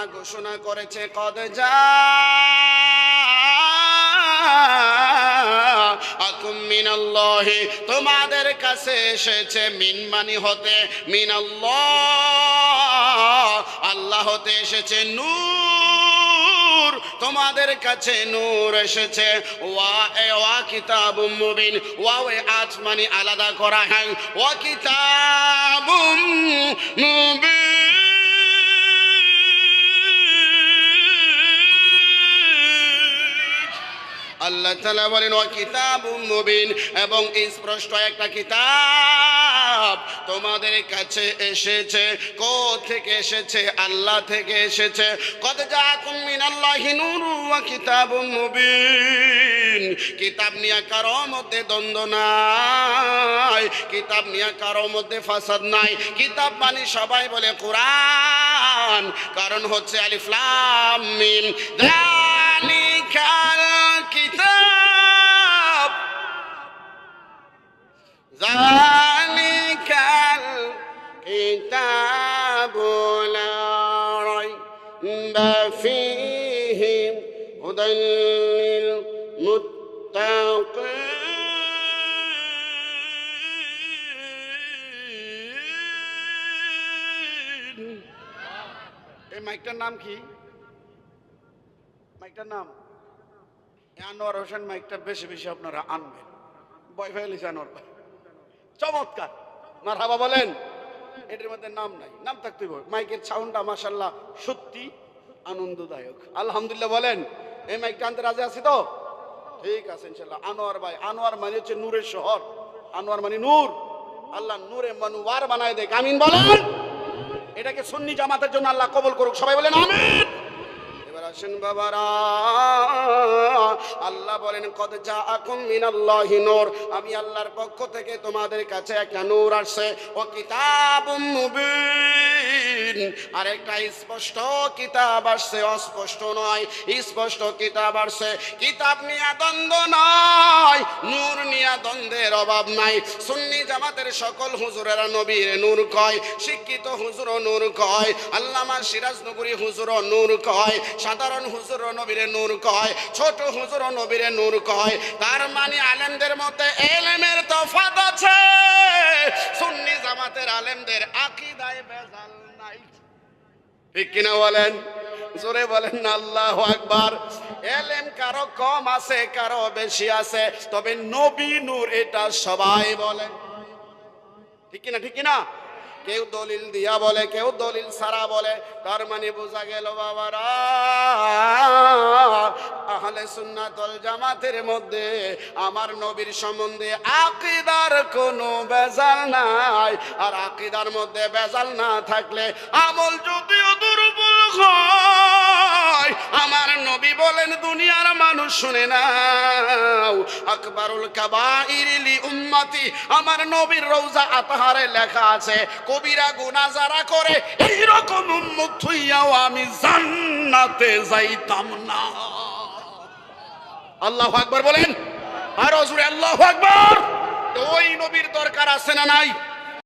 আল্লাহ ঘোষণা করেছে, কদ মিনাল্লাহি তোমাদের কাছে এসেছে মিন মানি হতে মিনাল্লাহ। আল্লাহ হতে এসেছে নূর, তোমাদের কাছে নূর এসেছে। ওয়া এ, ওয়া মুবিন ওয়া ওয়ে আজ মানে আলাদা করা হ্যাঁ। ওয়া কিতাবুম মুবিন। আল্লাহ তালা বলেন ও কিতাব মুবিন। এবং স্পষ্ট একটা কিতাব তোমাদের কাছে এসেছে। কো থেকে এসেছে? আল্লাহ থেকে এসেছে। কত যা কুমিন আল্লাহ কিতাব মুবিন। কিতাব নিয়ে কারও মধ্যে দ্বন্দ্ব নাই, কিতাব নিয়ে কারও মধ্যে ফাসাদ নাই। কিতাব মানে সবাই বলে কোরআন, কারণ হচ্ছে আলিফলাম মিম। এই মাইকটার নাম কি? মাইকটার নাম? আনোয়ার হোসেন মাইকটা বেশি বেশি আপনারা আনবেন। বয় ফেলিস আনোয়ার চমৎকার। মারহাবা বলেন, এটার মধ্যে নাম নাই। নাম থাকতে মাইকের সাউন্ডটা মাসাল্লাহ সত্যি আনন্দদায়ক। আলহামদুলিল্লাহ বলেন, এই মাইকটা আনতে রাজি আছি তো? ঠিক আছে ইনশাল্লাহ আনোয়ার ভাই, আনোয়ার মানে হচ্ছে নূরের শহর। আনোয়ার মানে নূর। আল্লাহ নূরে মানুয়ার বানায় দেখ আমিন বলেন, এটাকে সুন্নি জামাতের জন্য আল্লাহ কবল করুক। সবাই বলেন, আমিন। আসেন বাবারা। আল্লাহ বলেন কত যা আকুম মিনাল্লাহি নূর। আমি আল্লাহর পক্ষ থেকে তোমাদের কাছে একটা নূর আসছে। ও কিতাবুম মুবিন। আর একটা স্পষ্ট কিতাব আসছে, অস্পষ্ট নয়, স্পষ্ট কিতাব আসছে। কিতাব নিয়ে দ্বন্দ্ব নয় নূর নিয়ে দ্বন্দ্বের অভাব নাই। সুন্নি জামাতের সকল হুজুরেরা নবীর নূর কয়, শিক্ষিত হুজুর নূর কয়, আল্লামা সিরাজনগরী হুজুর নূর কয়, সাধারণ হুজুর নবীরে নূর কয়, ছোট হুজুর নবীরে নূর কয়। তার মানে আলেমদের মধ্যে এলেমের তফাত আছে। সুন্নি জামাতের আলেমদের আকিদায় বেজাল ঠিক কিনা বলেন? জোরে বলেন আল্লাহ আকবার। এলেম কারও কম আছে, কারও বেশি আছে। তবে নবী নূর এটা সবাই বলেন। ঠিক কিনা ঠিক কিনা? কেউ দলিল দিয়া বলে, কেউ দলিল সারা বলে। তার মানে বোঝা গেল, বাবারা, আহলে সুন্নাতল জামাতের মধ্যে আমার নবীর সম্বন্ধে আকিদার কোনো বেজাল নাই। আর আকিদার মধ্যে বেজাল না থাকলে আমল শুনে নাও। আকবরুল কাবাইরিলি উম্মতি, আমার নবীর রওজা আতাহারে লেখা আছে, কবিরা গুনাহ যারা করে এই রকম উম্মত হইয়াও আমি জান্নাতে যাইতাম না। আল্লাহু আকবার বলেন? আর হজুরে আল্লাহু আকবার। ওই নবীর দরকার আছে না নাই?